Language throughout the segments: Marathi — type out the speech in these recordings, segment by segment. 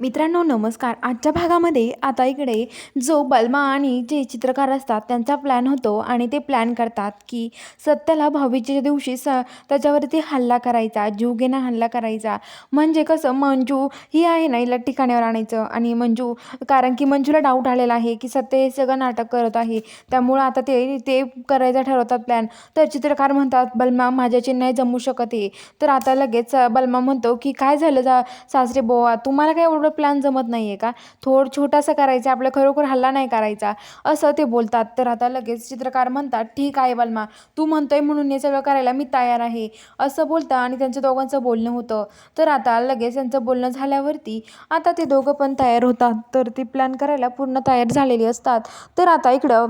मित्रांनो नमस्कार. आजच्या भागामध्ये आता इकडे जो बलमा आणि जे चित्रकार असतात त्यांचा प्लॅन होतो आणि ते प्लॅन करतात की सत्याला भावीच्या दिवशी स त्याच्यावरती हल्ला करायचा जीवघेणा हल्ला करायचा. म्हणजे कसं मंजू ही आहे ना हिला ठिकाण्यावर आणायचं आणि मंजू कारण की मंजूला डाऊट आलेला आहे की सत्य हे सगळं नाटक करत आहे. त्यामुळं आता ते ते करायचा ठरवतात प्लॅन तर चित्रकार म्हणतात बलमा माझ्याची नाही जमू शकत आहे. तर आता लगेच बलमा म्हणतो की काय झालं जा सासरे बोवा तुम्हाला काय एवढं प्लॅन जमत नाही आहे का? थोड छोटासा करायचा आपल्या खरोखर हल्ला नाही करायचा असं ते बोलतात. तर आता लगेच चित्रकार म्हणतात ठीक आहे बलमा तू म्हणतोय म्हणून हे सगळं करायला मी तयार आहे. असं बोलतं आणि त्यांच्या दोघांचं बोलणं होतं. तर आता लगेच त्यांचं बोलणं झाल्यावरती आता ते दोघं पण तयार होतात. तर ते प्लॅन करायला पूर्ण तयार झालेली असतात. तर आता इकडं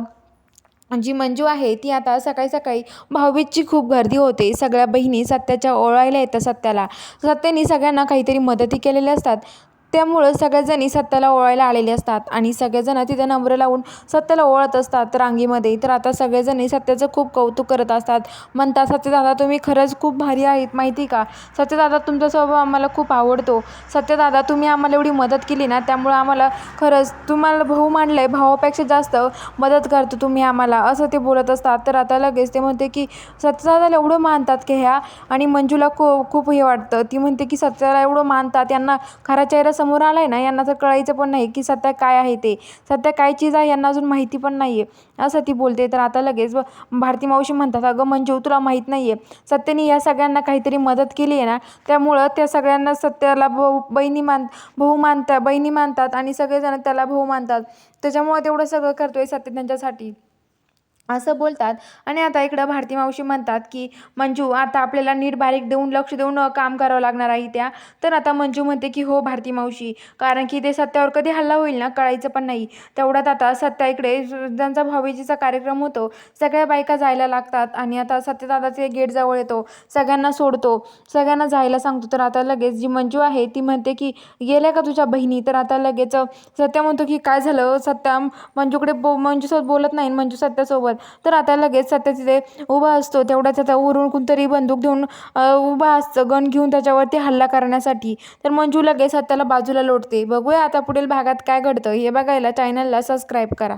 जी मंजू आहे ती आता सकाळी सकाळी भाऊबीजची खूप गर्दी होते. सगळ्या बहिणी सत्याच्या ओळायला येतात सत्याला. सत्याने सगळ्यांना काहीतरी मदती केलेल्या असतात. त्यामुळं सगळ्याजणी सत्याला ओवाळायला आलेले असतात आणि सगळेजण तिथे नंबर लावून सत्याला ओवाळत असतात रांगेमध्ये. तर आता सगळेजणी सत्याचं खूप कौतुक करत असतात. म्हणतात सत्यदादा तुम्ही खरंच खूप भारी आहेत माहिती का? सत्यदादा तुमचा स्वभाव आम्हाला खूप आवडतो. सत्यदादा तुम्ही आम्हाला एवढी मदत केली ना त्यामुळं आम्हाला खरंच तुम्हाला भाऊ मांडलं आहे भावापेक्षा जास्त मदत करतो तुम्ही आम्हाला असं ते बोलत असतात. तर आता लगेच ते म्हणते की सत्यदादाला एवढं मानतात की ह्या आणि मंजूला खूप खूप हे वाटतं. ती म्हणते की सत्याला एवढं मानतात यांना खरा चेहरा समोर आला आहे ना यांना तर कळायचं पण नाही की सध्या काय आहे ते. सध्या काय चीज आहे यांना अजून माहिती पण नाही आहे असं ती बोलते. तर आता लगेच भारती मावशी म्हणतात अगं मंजू तुला माहीत नाही आहे सत्यने या सगळ्यांना काहीतरी मदत केली आहे ना त्यामुळं त्या सगळ्यांना सत्याला भाऊ बहिणी मान भाऊ मानतात बहिणी मानतात आणि सगळेजण त्याला भाऊ मानतात. त्याच्यामुळं तेवढं सगळं करतोय सत्य त्यांच्यासाठी. असं बोलतात. आणि आता इकडं भारती मावशी म्हणतात की मंजू आता आपल्याला नीट बारीक देऊन लक्ष देऊन काम करावं लागणार आहे त्या तर आता मंजू म्हणते की हो भारती मावशी कारण की ते सत्यावर कधी हल्ला होईल ना कळायचं पण नाही. तेवढ्यात आता सत्या इकडे ज्यांचा भावेजीचा कार्यक्रम होतो सगळ्या बायका जायला लागतात आणि आता सत्यदादाचे गेट जवळ येतो सगळ्यांना सोडतो सगळ्यांना जायला सांगतो. तर आता लगेच जी मंजू आहे ती म्हणते की गेल्या का तुझ्या बहिणी? तर आता लगेच सत्या म्हणतो की काय झालं? सत्या मंजूकडे बो मंजूसोबत बोलत नाही मंजू सत्यासोबत. तर आता लगेच सत्या तिथे उभा असतो. तेवढ्याच आता उरून कोणतरी बंदूक घेऊन उभा असतं. गन घेऊन त्याच्यावरती हल्ला करण्यासाठी. तर मंजू लगेच सत्याला बाजूला लोटते. बघूया आता पुढील भागात काय घडतं. हे बघायला चॅनलला सबस्क्राईब करा.